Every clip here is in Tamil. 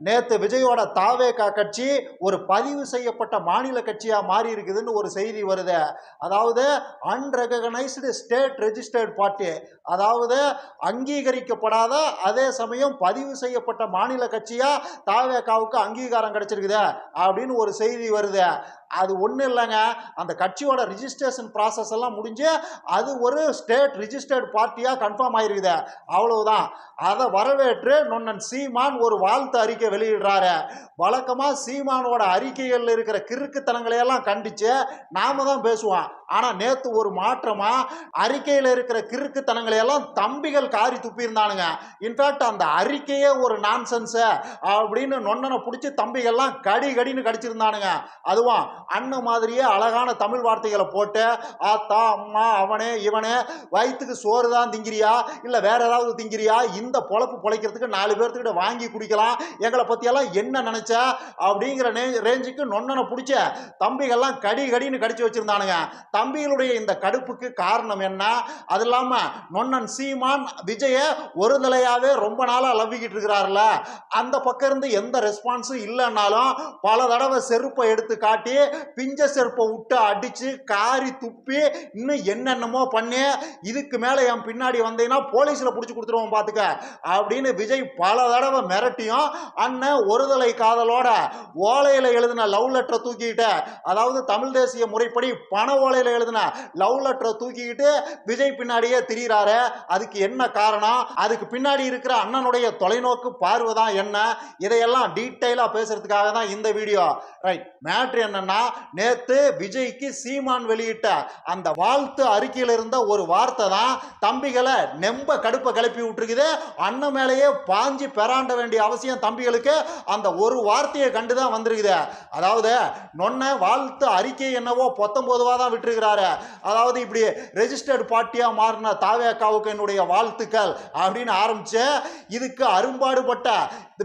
நேத்து விஜயோட தாவேகா கட்சி ஒரு பதிவு செய்யப்பட்ட மாநில கட்சியா மாறி இருக்குதுன்னு ஒரு செய்தி வருது. அதாவது அன்ரெகனைஸ்டு ஸ்டேட் ரெஜிஸ்டர்ட் பார்ட்டி அதாவது அங்கீகரிக்கப்படாத அதே சமயம் பதிவு செய்யப்பட்ட மாநில கட்சியா தாவேகாவுக்கு அங்கீகாரம் கிடைச்சிருக்குது அப்படின்னு ஒரு செய்தி வருது. அது ஒன்றும் இல்லைங்க. அந்த கட்சியோட ரிஜிஸ்ட்ரேஷன் ப்ராசஸ் எல்லாம் முடிஞ்சு அது ஒரு ஸ்டேட் ரிஜிஸ்டர்ட் பார்ட்டியாக கன்ஃபார்ம் ஆயிருக்குது. அவ்வளவுதான். அதை வரவேற்று நொன்னன் சீமான் ஒரு வாழ்த்து அறிக்கை வெளியிடுறாரு. வழக்கமாக சீமானோட அறிக்கைகளில் இருக்கிற கிறுக்குத்தனங்களை எல்லாம் கண்டிச்சு நாம தான் பேசுவோம். ஆனால் நேற்று ஒரு மாற்றமாக அறிக்கையில் இருக்கிற கிறுக்குத்தனங்களை எல்லாம் தம்பிகள் காரி துப்பியிருந்தானுங்க. இன்ஃபேக்ட் அந்த அறிக்கையே ஒரு நான்சென்ஸு அப்படின்னு நொன்னனை பிடிச்சி தம்பிகள்லாம் கடி கடின்னு கடிச்சிருந்தானுங்க. அதுவும் அண்ணன் மாதிரியே அழகான தமிழ் வார்த்தைகளை போட்டு ஆத்தா அம்மா அவனே இவனே வயிற்றுக்கு சோறு தான் திங்கிறியா? இல்லை வேற ஏதாவது திங்கிறியா? இந்த பொழப்பு பொழைக்கிறதுக்கு நாலு பேர்த்துக்கிட்ட வாங்கி குடிக்கலாம். எங்களை பற்றியெல்லாம் என்ன நினச்ச? அப்படிங்கிற ரேஞ்சுக்கு நொன்னனை பிடிச்ச தம்பிகள்லாம் கடி கடின்னு கடிச்சு வச்சிருந்தானுங்க. தம்பிகளுடைய இந்த கடுப்புக்கு காரணம் என்ன? அது இல்லாமல் நொன்னன் சீமான் விஜய ஒரு நிலையாவே ரொம்ப நாளாக லவ்விக்கிட்டு இருக்கிறாருல. அந்த பக்கம் இருந்து எந்த ரெஸ்பான்ஸும் இல்லைன்னாலும் பல தடவை செருப்பை எடுத்து காட்டி பிஞ்ச செருப்பை விட்டு அடிச்சு காரி துப்பி இன்னும் என்னென்னமோ பண்ணி இதுக்கு மேலே என் பின்னாடி வந்தீங்கன்னா போலீஸில் பிடிச்சி கொடுத்துருவோம் பார்த்துக்க அப்படின்னு விஜய் பல தடவை மிரட்டியும் அண்ணன் ஒருதலை காதலோட ஓலையில் எழுதின லவ் லெட்டரை தூக்கிக்கிட்ட அதாவது தமிழ் தேசிய முறைப்படி பண ஓலையில் எழுதின லவ் லெட்டரை தூக்கிக்கிட்டு விஜய் பின்னாடியே திரியிறாரு. அதுக்கு என்ன காரணம்? அதுக்கு பின்னாடி இருக்கிற அண்ணனுடைய தொலைநோக்கு பார்வை தான் என்ன? இதையெல்லாம் டீட்டெயிலாக பேசுறதுக்காக தான் இந்த வீடியோ ரைட் மேட்ரு என்னன்னா நேத்து விஜய்க்கு சீமான் வெளியிட்ட அந்த வாழ்த்து அறிக்கையில் இருந்த ஒரு வார்த்தை தான் தம்பிகளை நெம்ப கடுப்பை கிளப்பி விட்டுருக்குது. அண்ணன் மேலேயே பாஞ்சி பெறாண்ட வேண்டிய அவசியம் தம்பிகளுக்கு அந்த ஒரு வார்த்தையை கண்டு தான் வந்திருக்குது. அதாவது நொன்ன வாழ்த்து அறிக்கை என்னவோ பத்தொன்பதுவா தான் விட்டுருக்கு சொல்லுகிறாரு அதாவது இப்படி ரெஜிஸ்டர்டு பார்ட்டியாக மாறின தாவேக்காவுக்கு என்னுடைய வாழ்த்துக்கள் அப்படின்னு ஆரம்பிச்சு இதுக்கு அரும்பாடுபட்ட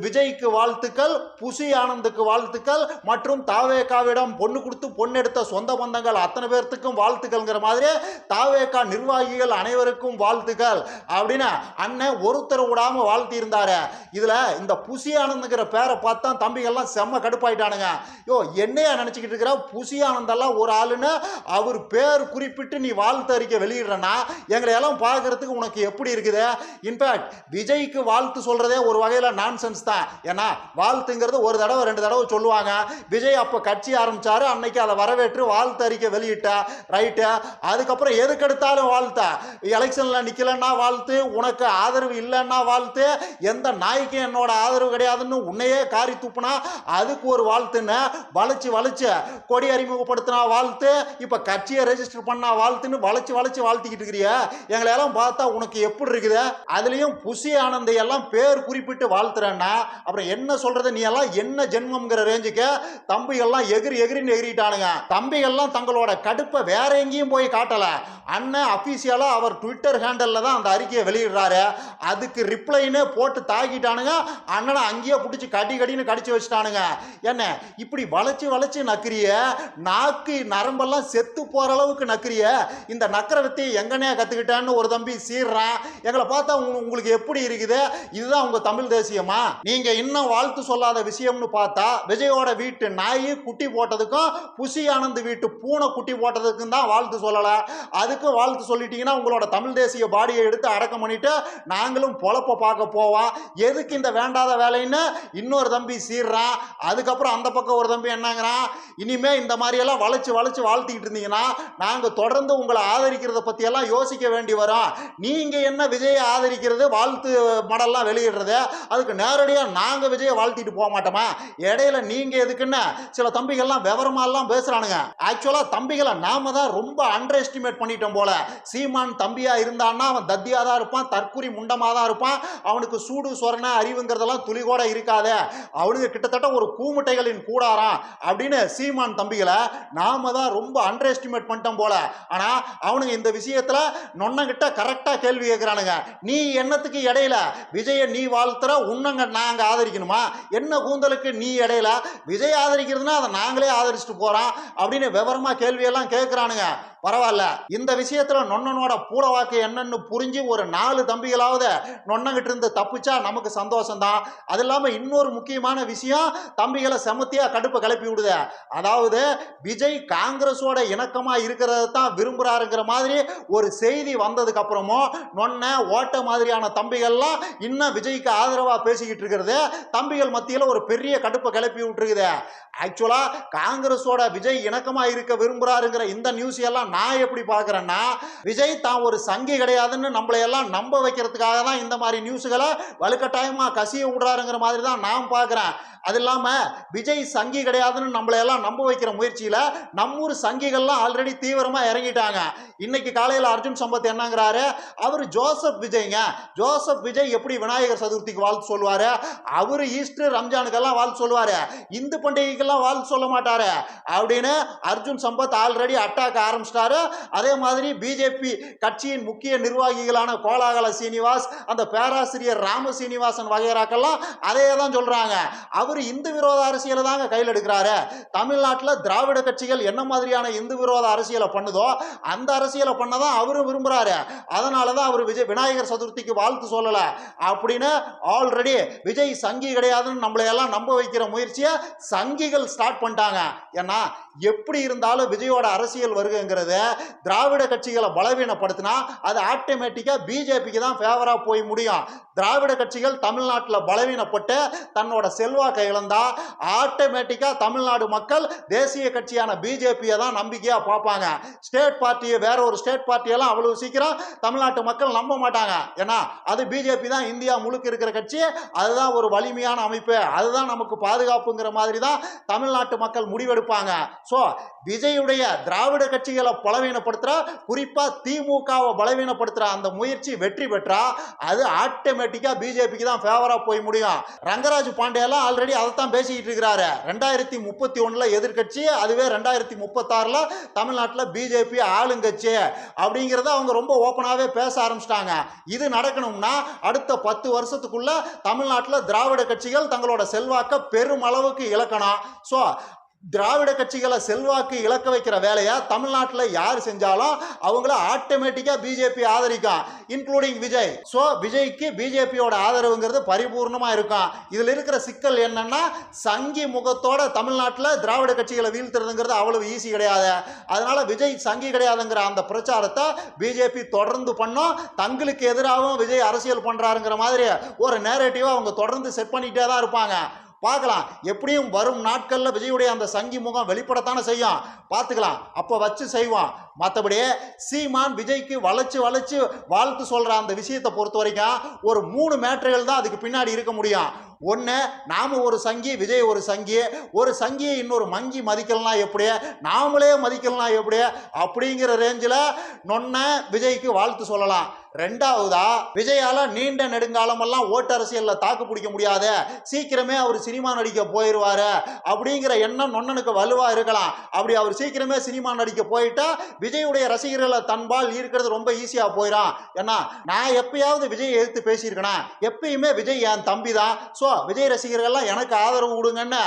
விஜய்க்கு வாழ்த்துக்கள் புசி ஆனந்துக்கு வாழ்த்துக்கள் மற்றும் தாவேகாவிடம் பொண்ணு கொடுத்து பொண்ணு எடுத்த சொந்த பந்தங்கள் அத்தனை பேர்த்துக்கும் வாழ்த்துக்கள்ங்கிற மாதிரி தாவேகா நிர்வாகிகள் அனைவருக்கும் வாழ்த்துக்கள் அப்படின்னு அண்ணன் ஒருத்தர் விடாமல் வாழ்த்தி இருந்தார் இதில் இந்த புசி ஆனந்துங்கிற பேரை பார்த்தா தம்பிகள்லாம் செம்ம கடுப்பாயிட்டானுங்க. யோ என்னையா நினச்சிக்கிட்டு இருக்கிற? புசி ஆனந்தெல்லாம் ஒரு ஆளுன்னு அவர் பேர் குறிப்பிட்டு நீ வாழ்த்து அறிக்கை வெளியிடுறனா எங்களை எல்லாம் பார்க்கறதுக்கு உனக்கு எப்படி இருக்குது? இன்ஃபேக்ட் விஜய்க்கு வாழ்த்து சொல்கிறதே ஒரு வகையில் நான்சென்ஸ் தான் ஏன்னா வாழ்த்துங்கிறது ஒரு தடவை ரெண்டு தடவை சொல்லுவாங்க. விஜய் அப்போ கட்சி ஆரம்பிச்சாரு அன்னைக்கு அதை வரவேற்று வாழ்த்து அறிக்கை வெளியிட்டா ரைட்டு அதுக்கப்புறம் எதுக்கெடுத்தாலும் வாழ்த்து. எலெக்ஷனில் நிற்கலன்னா வாழ்த்து உனக்கு ஆதரவு இல்லைன்னா வாழ்த்து. எந்த நாய்க்கும் என்னோட ஆதரவு கிடையாதுன்னு உன்னையே காரி துப்புனா அதுக்கு ஒரு வாழ்த்துன்னு வளைச்சு வளைச்சு கொடி அறிமுகப்படுத்தினா வாழ்த்து. இப்போ கட்சியை ரெஜிஸ்டர் பண்ணா வாழ்த்துன்னு வளைச்சு வளைச்சு வாழ்த்திக்கிட்டு இருக்கிறிய. எங்களை எல்லாம் பார்த்தா உனக்கு எப்படி இருக்குது? அதுலேயும் புசி ஆனந்தை எல்லாம் பேர் குறிப்பிட்டு வாழ்த்துறேன்னா அப்புறம் என்ன சொல்றது? நீ எல்லாம் என்ன ஜென்மம்ங்கிற ரேஞ்சுக்கு தம்பிகள்லாம் எகிரி எகிரின்னு எகிரிட்டானுங்க. தம்பிகள்லாம் தங்களோட கடுப்பை வேற எங்கேயும் போய் காட்டல. அண்ணன் அஃபீஷியலாக அவர் ட்விட்டர் ஹேண்டலில் தான் அந்த அறிக்கையை வெளியிடுறாரு. அதுக்கு ரிப்ளைன்னு போட்டு தாக்கிட்டானுங்க. அண்ணனை அங்கேயே பிடிச்சி கடி கடின்னு கடிச்சு வச்சுட்டானுங்க. என்ன? இப்படி வளைச்சு வளைச்சு நக்கிறிய. நாக்கு நரம்பெல்லாம் செத்து போகிற அளவுக்கு நக்கிறிய. இந்த நக்கர வித்தையை எங்கனே கற்றுக்கிட்டான்னு ஒரு தம்பி சீர்றான். எங்களை பார்த்தா உங்களுக்கு எப்படி இருக்குது? இதுதான் உங்க தமிழ் தேசியமா? நீங்க இன்னும் வாழ்த்து சொல்லாத விஷயம்னு பார்த்தா விஜயோட வீட்டு நாய் குட்டி போட்டதுக்கும் புசி ஆனந்த் வீட்டு பூனை குட்டி போட்டதுக்கும் தான் வாழ்த்து சொல்லல. அதுக்கு வாழ்த்து சொல்லிட்டீங்கன்னா உங்களோட தமிழ் தேசிய பாடியை எடுத்து அடக்கம் பண்ணிட்டு நாங்களும் பொழப்ப பார்க்க போவோம் எதுக்கு இந்த வேண்டாத வேலைன்னு இன்னொரு தம்பி சீர்றான். அதுக்கப்புறம் அந்த பக்கம் ஒரு தம்பி என்னங்கிறான்? இனிமே இந்த மாதிரியெல்லாம் வளைச்சு வளைச்சு வாழ்த்திக்கிட்டு இருந்தீங்கன்னா நாங்க தொடர்ந்து உங்களை ஆதரிக்கிறத பற்றியெல்லாம் யோசிக்க வேண்டி வரும். நீங்க என்ன விஜயை ஆதரிக்கிறது வாழ்த்து மடல்லாம் வெளியிடுறது அதுக்கு நேரடியாக நாங்கள் விஜயை வாழ்த்திட்டு போக மாட்டோமா? இடையில நீங்கள் எதுக்குன்னு சில தம்பிகள்லாம் விவரமாலாம் பேசுகிறானுங்க ஆக்சுவலாக தம்பிகளை நாம தான் ரொம்ப அண்டர் எஸ்டிமேட் பண்ணிட்டோம் போல. சீமான் தம்பியாக இருந்தான்னா அவன் தத்தியாக தான் இருப்பான் தற்குறி முண்டமாக தான் இருப்பான். அவனுக்கு சூடு சொரண அறிவுங்கிறதெல்லாம் துளிகோட இருக்காது. அவனுக்கு கிட்டத்தட்ட ஒரு கூமுட்டைகளின் கூடாராம் அப்படின்னு சீமான் தம்பிகளை நாம தான் ரொம்ப அண்டர் எஸ்டிமேட் பண்ணிட்டோம் போல. ஆனால் அவனுங்க இந்த விஷயத்தில் நொன்னங்கிட்ட கரெக்டாக கேள்வி கேட்குறானுங்க நீ என்னத்துக்கு இடையில விஜயை நீ வாழ்த்துற உன்னங்க நாங்க ஆதரிக்கணுமா? என்ன கூந்தலுக்கு நீ இடையில? விஜய் ஆதரிக்கிறதுனா அதை நாங்களே ஆதரிச்சுட்டு போறோம் அப்படின்னு விவரமா கேள்வியெல்லாம் கேட்குறானுங்க பரவாயில்ல. இந்த விஷயத்துல நொண்ணனோட பூலவாக்கு என்னன்னு புரிஞ்சு ஒரு நாலு தம்பிகளாவது நொண்ணங்கிட்ட இருந்து தப்பிச்சா நமக்கு சந்தோஷம் தான் அது இல்லாம இன்னொரு முக்கியமான விஷயம் தம்பிகளை செமத்தியா கடுப்பை கிளப்பி விடுது. அதாவது விஜய் காங்கிரஸோட இணக்கமா இருக்கிறத தான் விரும்புறாருங்கிற மாதிரி ஒரு செய்தி வந்ததுக்கு அப்புறமும் நொன்ன ஓட்ட மாதிரியான தம்பிகள்லாம் இன்னும் விஜய்க்கு ஆதரவா பேசிக்கிட்டு இருக்கிறது. தம்பிகள் மத்தியில் ஒரு பெரிய கடுப்பை கிளப்பி விட்டுருக்குது. ஆக்சுவலா காங்கிரஸோட விஜய் இணக்கமா இருக்க விரும்புறாருங்கிற இந்த நியூஸ் எல்லாம் நான் எப்படி பார்க்குறேன்னா விஜய் தான் ஒரு சங்கி கிடையாதுன்னு நம்மளை எல்லாம் நம்ப வைக்கிறதுக்காக தான் இந்த மாதிரி நியூஸுகளை வலுக்கட்டாயமாக கசிய விடுறாருங்கிற மாதிரி தான் நான் பார்க்குறேன். அது இல்லாமல் விஜய் சங்கி கிடையாதுன்னு நம்மளை எல்லாம் நம்ப வைக்கிற முயற்சியில் நம்மூர் சங்கிகள்லாம் ஆல்ரெடி தீவிரமாக இறங்கிட்டாங்க. இன்னைக்கு காலையில் அர்ஜுன் சம்பத் என்னங்கிறாரு? அவர் ஜோசப் விஜய்ங்க. ஜோசப் விஜய் எப்படி விநாயகர் சதுர்த்திக்கு வாழ்த்து சொல்லுவார்? அவர் ஈஸ்டர் ரம்ஜானுக்கெல்லாம் வாழ்த்து சொல்லுவார். இந்து பண்டிகைக்கெல்லாம் வாழ்த்து சொல்ல மாட்டார். அப்படின்னு அர்ஜுன் சம்பத் ஆல்ரெடி அட்டாக் ஆரம்பிச்சிட்டார். அதே மாதிரி பிஜேபி கட்சியின் முக்கிய நிர்வாகிகளான கோலாகல சீனிவாஸ் அந்த பேராசிரியர் ராம சீனிவாசன் வகைராக்கெல்லாம் அதே தான் சொல்கிறாங்க அவர் இந்து விரோத அரசியலை தாங்க கையில் எடுக்கிறாரு. தமிழ்நாட்டில் திராவிட கட்சிகள் என்ன மாதிரியான இந்து விரோத அரசியலை பண்ணுதோ அந்த அரசியலை பண்ணதான் அவரும் விரும்புகிறாரு அதனால தான் அவர் விஜய் விநாயகர் சதுர்த்திக்கு வாழ்த்து சொல்லலை. அப்படின்னு ஆல்ரெடி விஜய் சங்கி கிடையாதுன்னு நம்மளையெல்லாம் நம்ப வைக்கிற முயற்சியை சங்கிகள் ஸ்டார்ட் பண்ணிட்டாங்க. ஏன்னா எப்படி இருந்தாலும் விஜயோட அரசியல் வருகங்கிறது திராவிட கட்சிகளை பலவீனப்படுத்தினா அது ஆட்டோமேட்டிக்காக பிஜேபிக்கு தான் ஃபேவராக போய் முடியும். திராவிட கட்சிகள் தமிழ்நாட்டில் பலவீனப்பட்டு தன்னோட செல்வாக்கை இழந்தால் ஆட்டோமேட்டிக்காக தமிழ்நாடு மக்கள் தேசிய கட்சியான பிஜேபியை தான் நம்பிக்கையாக பார்ப்பாங்க. ஸ்டேட் பார்ட்டியை வேற ஒரு ஸ்டேட் பார்ட்டியெல்லாம் அவ்வளவு சீக்கிரம் தமிழ்நாட்டு மக்கள் நம்ப மாட்டாங்க. ஏன்னா அது பிஜேபி தான் இந்தியா முழுக்க இருக்கிற கட்சி. அதுதான் ஒரு வலிமையான அமைப்பு. அதுதான் நமக்கு பாதுகாப்புங்கிற மாதிரி தான் தமிழ்நாட்டு மக்கள் முடிவெடுப்பாங்க. ஸோ விஜயுடைய திராவிட கட்சிகளை பலவீனப்படுத்துற குறிப்பா திமுகவை பலவீனப்படுத்துற. அந்த முயற்சி வெற்றி பெற்றா அது ஆட்டோமேட்டிக்காக பிஜேபிக்கு தான் ஃபேவராக போய் முடியும். ரங்கராஜ் பாண்டியெல்லாம் ஆல்ரெடி அதை தான் பேசிக்கிட்டு இருக்கிறாரு. ரெண்டாயிரத்தி முப்பத்தி ஒண்ணுல எதிர்க்கட்சி அதுவே ரெண்டாயிரத்தி முப்பத்தாறுல தமிழ்நாட்டில் பிஜேபி ஆளுங்கட்சி அப்படிங்கிறத அவங்க ரொம்ப ஓப்பனாகவே பேச ஆரம்பிச்சிட்டாங்க. இது நடக்கணும்னா அடுத்த பத்து வருஷத்துக்குள்ள தமிழ்நாட்டில் திராவிட கட்சிகள் தங்களோட செல்வாக்க பெருமளவுக்கு இழக்கணும். ஸோ திராவிட கட்சிகளை செல்வாக்கு இழக்க வைக்கிற வேலையை தமிழ்நாட்டில் யார் செஞ்சாலும் அவங்கள ஆட்டோமேட்டிக்காக பிஜேபி ஆதரிக்கும் இன்க்ளூடிங் விஜய். ஸோ விஜய்க்கு பிஜேபியோட ஆதரவுங்கிறது பரிபூர்ணமாக இருக்கும் இதில் இருக்கிற சிக்கல் என்னன்னா சங்கி முகத்தோட தமிழ்நாட்டில் திராவிட கட்சிகளை வீழ்த்துறதுங்கிறது அவ்வளவு ஈஸி கிடையாது. அதனால விஜய் சங்கி கிடையாதுங்கிற அந்த பிரச்சாரத்தை பிஜேபி தொடர்ந்து பண்ணோம். தங்களுக்கு எதிராகவும் விஜய் அரசியல் பண்ணுறாருங்கிற மாதிரி ஒரு நேரேட்டிவை அவங்க தொடர்ந்து செட் பண்ணிக்கிட்டே தான் இருப்பாங்க. பார்க்கலாம். எப்படியும் வரும் நாட்களில் விஜயுடைய அந்த சங்கி முகம் வெளிப்படத்தானே செய்யும். பார்த்துக்கலாம். அப்போ வச்சு செய்வோம் மற்றபடி சீமான் விஜய்க்கு வளைச்சு வளைச்சு வாழ்த்து சொல்கிற அந்த விஷயத்தை பொறுத்த வரைக்கும் ஒரு மூணு மேட்டர்கள் தான் அதுக்கு பின்னாடி இருக்க முடியும். ஒன்று நாம ஒரு சங்கி விஜய் ஒரு சங்கி. ஒரு சங்கியை இன்னொரு மங்கி மதிக்கலாம் எப்படி நாமளே மதிக்கலாம் எப்படி அப்படிங்கிற ரேஞ்சில் நொன்ன விஜய்க்கு வாழ்த்து சொல்லலாம். ரெண்டாவதா விஜயால நீண்ட நெடுங்காலமெல்லாம் ஓட்டு அரசியலில் தாக்கு பிடிக்க முடியாது சீக்கிரமே அவர் சினிமா நடிக்க போயிடுவாரு அப்படிங்கிற எண்ணம் நொன்னனுக்கு வலுவா இருக்கலாம். அப்படி அவர் சீக்கிரமே சினிமா நடிக்க போயிட்டா விஜயுடைய ரசிகர்களை தன்பால் ஈர்க்கிறது ரொம்ப ஈஸியாக போயிடும் ஏன்னா நான் எப்பயாவது விஜய் எதிர்த்து பேசியிருக்கேனா? எப்பயுமே விஜய் என் தம்பி தான் ஸோ விஜய் ரசிகர்கள்லாம் எனக்கு ஆதரவு கொடுங்கன்னு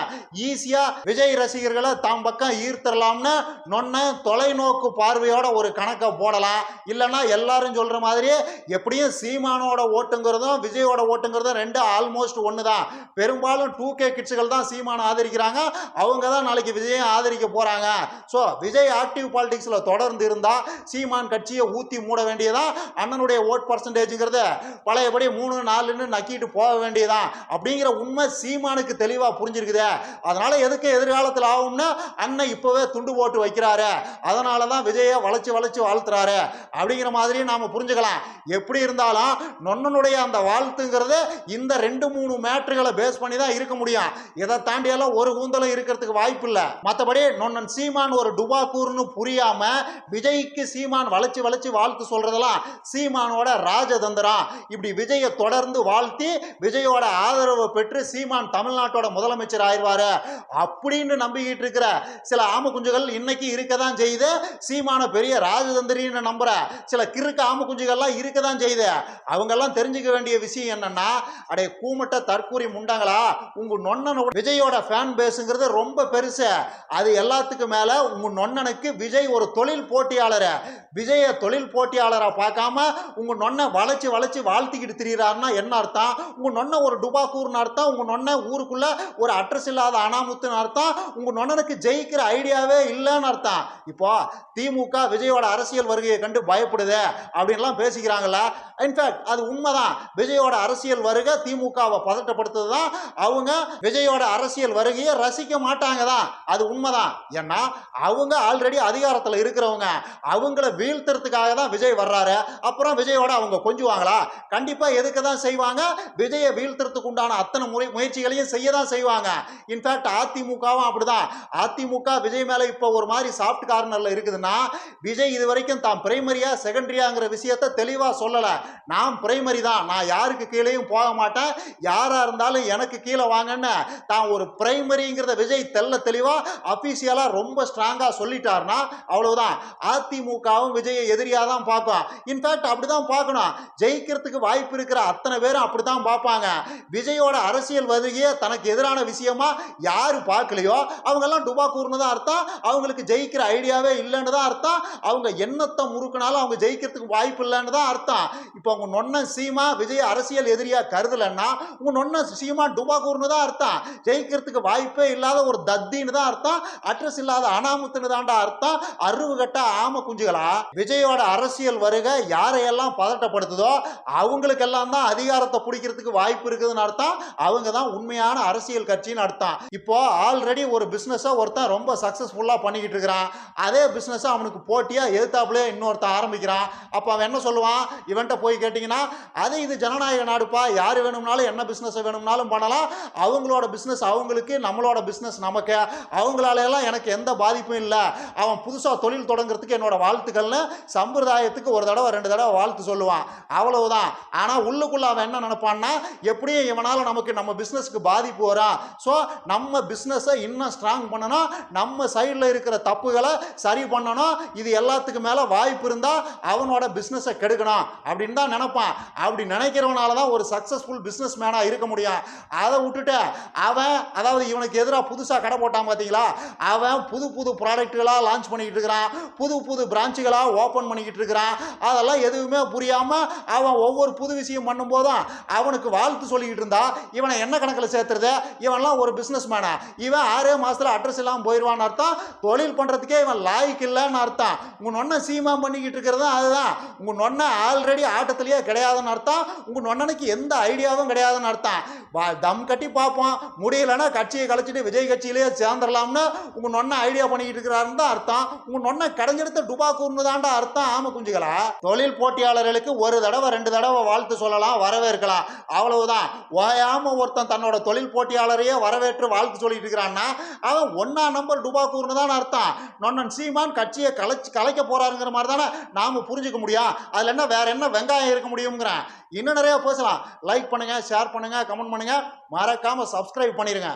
ஈஸியாக விஜய் ரசிகர்களை தாம் பக்கம் ஈர்த்தரலாம்னு நொன்ன தொலைநோக்கு பார்வையோட ஒரு கணக்கை போடலாம். இல்லைன்னா எல்லாரும் சொல்கிற மாதிரி எப்படியும் சீமானோட ஓட்டுங்கிறதும் விஜயோட ஓட்டுங்கிறதும் ரெண்டு ஆல்மோஸ்ட் ஒன்று தான் பெரும்பாலும் டூ கே கிட்ஸுகள் தான் சீமானை ஆதரிக்கிறாங்க. அவங்க தான் நாளைக்கு விஜயை ஆதரிக்க போகிறாங்க ஸோ விஜய் ஆக்டிவ் பாலிடிக்ஸில் தொடர்ந்து இருந்தால் சீமான் கட்சியை ஊற்றி மூட வேண்டியதான் அண்ணனுடைய ஓட் பர்சன்டேஜுங்கிறது பழையபடி மூணு நாலுன்னு நக்கிட்டு போக வேண்டியதான் அப்படிங்கிற உண்மை சீமானுக்கு தெளிவாக புரிஞ்சிருக்குது. அதனால எதுக்கு எதிர்காலத்தில் ஆகும்னா அண்ணன் இப்போவே துண்டு போட்டு வைக்கிறாரு. அதனால தான் விஜயை வளைச்சு வளைச்சு வாழ்த்துறாரு. அப்படிங்கிற மாதிரி நாம் புரிஞ்சுக்கலாம். எப்படி இருந்தாலும் நொன்னனுடைய அந்த வாழ்த்துங்கிறது இந்த ரெண்டு மூணு மேட்ருகளை பேஸ் பண்ணி தான் இருக்க முடியும். இதை தாண்டியெல்லாம் ஒரு கூந்தலும் இருக்கிறதுக்கு வாய்ப்பு இல்லை. மற்றபடி நொன்னன் சீமான் ஒரு டுபாக்கூர்னு புரியாம விஜய்க்கு சீமான் வளைச்சு வளைச்சு வாழ்த்து சொல்றதெல்லாம் சீமானோட ராஜதந்திரம் இப்படி விஜயை தொடர்ந்து வாழ்த்தி விஜயோட ஆதரவு பெற்று சீமான் தமிழ்நாட்டோட முதலமைச்சர் ஆயிடுவாரு. அப்படின்னு நம்பிக்கிட்டு இருக்கிற சில ஆம குஞ்சுகள் இன்னைக்கு இருக்க தான் செய்யுது. சீமான பெரிய ராஜதந்திரின்னு நம்புற சில கிறுக்கு ஆம எல்லாம் இருக்க தான் செய்யுது அவங்கெல்லாம் தெரிஞ்சுக்க வேண்டிய விஷயம் என்னன்னா அடைய கூமட்ட தற்கூரி முண்டாங்களா? உங்க நொண்ணன் விஜயோட ஃபேன் பேஸுங்கிறது ரொம்ப பெருசு. அது எல்லாத்துக்கும் மேல உங்க நொண்ணனுக்கு விஜய் ஒரு தொழில் போட்டியாளர் விஜய தொழில் போட்டியாளரை பார்க்காம உங்க நொன்ன வளைச்சு வளைச்சு வாழ்த்திக்கிட்டு திரியிறாருன்னா என்ன அர்த்தம்? உங்க நொண்ணை ஒரு டுபாக்கூர்னு அர்த்தம்? உங்க நொண்ணை ஊருக்குள்ள ஒரு அட்ரஸ் இல்லாத அனாமுத்துன்னு அர்த்தம்? உங்க நொண்ணனுக்கு ஜெயிக்கிற ஐடியாவே இல்லைன்னு அர்த்தம். இப்போ திமுக விஜயோட அரசியல் வருகையை கண்டு பயப்படுது அப்படின்லாம் பேசிக்கிறாங்களா? இன்ஃபேக்ட் அது உண்மைதான். விஜயோட அரசியல் வருகை திமுகவை பதட்டப்படுத்துறது தான் அவங்க விஜயோட அரசியல் வருகையை ரசிக்க மாட்டாங்க தான் அது உண்மைதான். ஏன்னா அவங்க ஆல்ரெடி அதிகாரத்தில் இருக்கிறவங்க. அவங்கள வீழ்த்துறதுக்காக தான் விஜய் வர்றாரு. அப்புறம் விஜயோட அவங்க கொஞ்சுவாங்களா? கண்டிப்பாக எதுக்கு தான் செய்வாங்க? விஜயை வீழ்த்துறதுக்கு உண்டான அத்தனை முறை முயற்சிகளையும் செய்ய தான் செய்வாங்க இன்ஃபேக்ட் அதிமுகவும் அப்படிதான். அதிமுக விஜய் மேலே இப்போ ஒரு மாதிரி சாஃப்ட் கார்னரில் இருக்குதுன்னா விஜய் இது வரைக்கும் தான் பிரைமரியா செகண்டரியாங்கிற விஷயத்தை தெளிவாக சொல்லலை. நான் பிரைமரி தான். நான் யாருக்கு கீழேயும் போக மாட்டேன். யாராக இருந்தாலும் எனக்கு கீழே வாங்கன்னு தான் ஒரு பிரைமரிங்கிறத விஜய் தெல்ல தெளிவாக அஃபீஷியலாக ரொம்ப ஸ்ட்ராங்காக சொல்லிட்டாருன்னா அவ்வளவுதான். அதிமுகவும் விஜயை எதிரியாக தான் பார்ப்போம் இன்ஃபேக்ட் அப்படி தான் பார்க்கணும். ஜெயிக்கிறதுக்கு வாய்ப்பு இருக்கிற அத்தனை பேரும் அப்படி தான் பார்ப்பாங்க. விஜயோட அரசியல் வருகையே தனக்கு எதிரான விஷயமா யார் பார்க்கலையோ அவங்கெல்லாம் டுபாக்கூர்னு தான் அர்த்தம். அவங்களுக்கு ஜெயிக்கிற ஐடியாவே இல்லைன்னு தான் அர்த்தம். அவங்க என்னத்தை முறுக்குனாலும் அவங்க ஜெயிக்கிறதுக்கு வாய்ப்பு இல்லைன்னு தான் அர்த்தம். இப்போ உங்க நொன்ன சீமா விஜய் அரசியல் எதிரியா கருதலைன்னா உங்க நொன்ன சீமா டுபாகூர்னு தான் அர்த்தம். ஜெயிக்கிறதுக்கு வாய்ப்பே இல்லாத ஒரு தத்தின்னு தான் அர்த்தம். அட்ரஸ் இல்லாத அனாமுத்துன்னு தான்டா அர்த்தம். அருவு கட்ட ஆம குஞ்சுகளா? விஜயோட அரசியல் வருகை யாரையெல்லாம் பதட்டப்படுத்துதோ அவங்களுக்கெல்லாம் தான் அதிகாரத்தை பிடிக்கிறதுக்கு வாய்ப்பு இருக்குதுன்னு அர்த்தம். அவங்க தான் உண்மையான அரசியல் கட்சின்னு அர்த்தம். இப்போ ஆல்ரெடி ஒரு பிஸ்னஸை ஒருத்தன் ரொம்ப சக்ஸஸ்ஃபுல்லாக பண்ணிக்கிட்டு இருக்கிறான். அதே பிஸ்னஸை அவனுக்கு போட்டியாக எதிர்த்தாப்புலேயே இன்னொருத்தன் ஆரம்பிக்கிறான். அப்போ அவன் என்ன சொல்லுவான்? இவன்ட்ட போய் கேட்டிங்கன்னா அது இது ஜனநாயக நாடுப்பா. யார் வேணும்னாலும் என்ன பிஸ்னஸை வேணும்னாலும் பண்ணலாம். அவங்களோட பிஸ்னஸ் அவங்களுக்கு நம்மளோட பிஸ்னஸ் நமக்கு. அவங்களால எல்லாம் எனக்கு எந்த பாதிப்பும் இல்லை. அவன் புதுசாக தொழில் தொடங்குறதுக்கு என்னோட வாழ்த்துக்கள்னு சம்பிரதாயத்துக்கு ஒரு தடவை ரெண்டு தடவை வாழ்த்து சொல்லுவான். அவ்வளவுதான். ஆனால் உள்ளுக்குள்ள அவன் என்ன நினைப்பான்னா எப்படியும் இவனால் நமக்கு நம்ம பிஸ்னஸ்க்கு பாதிப்பு வரும் ஸோ நம்ம பிஸ்னஸை இன்னும் ஸ்ட்ராங் பண்ணணும். நம்ம சைடில் இருக்கிற தப்புகளை சரி பண்ணணும். இது எல்லாத்துக்கு மேலே வாய்ப்பு இருந்தால் அவனோட பிஸ்னஸை கெடுக்கணும் அப்படின்னு தான் நினைப்பான். அப்படி நினைக்கிறவனால தான் ஒரு சக்ஸஸ்ஃபுல் பிஸ்னஸ் மேனாக இருக்க முடியும். அதை விட்டுட்டு அவன் அதாவது இவனுக்கு எதிராக புதுசாக கடை போட்டான் பார்த்தீங்களா அவன் புது புது ப்ராடக்ட்டுகளாக லான்ச் பண்ணிக்கிட்டு இருக்கிறான். புது புது பிரான்ச்சுகளாக ஓப்பன் பண்ணிக்கிட்டு இருக்கிறான். அதெல்லாம் எதுவுமே புரியாமல் அவன் ஒவ்வொரு புது விஷயம் பண்ணும்போதும் அவனுக்கு வாழ்த்து சொல்லிக்கிட்டு இருந்தா இவனை என்ன கணக்கில் சேர்த்துறது? இவன்லாம் ஒரு பிஸ்னஸ் மேனா இவன் ஆறே மாதத்தில் அட்ரஸ் இல்லாமல் போயிடுவான்னு அர்த்தம். தொழில் பண்ணுறதுக்கே இவன் லாய்க்கு இல்லைன்னு அர்த்தம். உங்கள் நொன்னை சீமா பண்ணிக்கிட்டு இருக்கிறது அதுதான். உங்கள் நொண்ணை ஆல்ரெடி ஆட்டத்திலேயே கிடையாதுன்னு அர்த்தம். உங்கள் நொண்ணனுக்கு எந்த ஐடியாவும் கிடையாதுன்னு அர்த்தம். வா- தம் கட்டி பார்ப்போம். முடியலன்னா கட்சியை கழிச்சிட்டு விஜய் கட்சியிலேயே சேர்ந்துடலாம்னு உங்கள் நொண்ணை ஐடியா பண்ணிக்கிட்டு இருக்கிறாருன்னு தான் அர்த்தம். உங்கள் நொண்ணை கடைஞ்செடுத்த டுபாக்கூர்னு தான்டா அர்த்தம் ஆம குஞ்சுகளா? தொழில் போட்டியாளர்களுக்கு ஒரு தடவை ரெண்டு தடவை வாழ்த்து சொல்லலாம் வரவேற்கலாம். அவ்வளவுதான். ஓயாம ஒருத்தன் தன்னோட தொழில் போட்டியாளரையே வரவேற்று வாழ்த்து சொல்லிட்டு இருக்கிறான்னா அவன் ஒன்னா நம்பர் டுபாக்கூர்னு தான் அர்த்தம். நொன்னன் சீமான் கட்சியை கலைச்சு கலைக்க போறாருங்கிற மாதிரி தானே நாம புரிஞ்சுக்க முடியும். அதுல என்ன வேற என்ன வெங்காயம் இருக்க முடியுங்கிறேன் இன்னும் நிறைய பேசலாம். லைக் பண்ணுங்க ஷேர் பண்ணுங்க கமெண்ட் பண்ணுங்க. மறக்காம சப்ஸ்கிரைப் பண்ணிருங்க.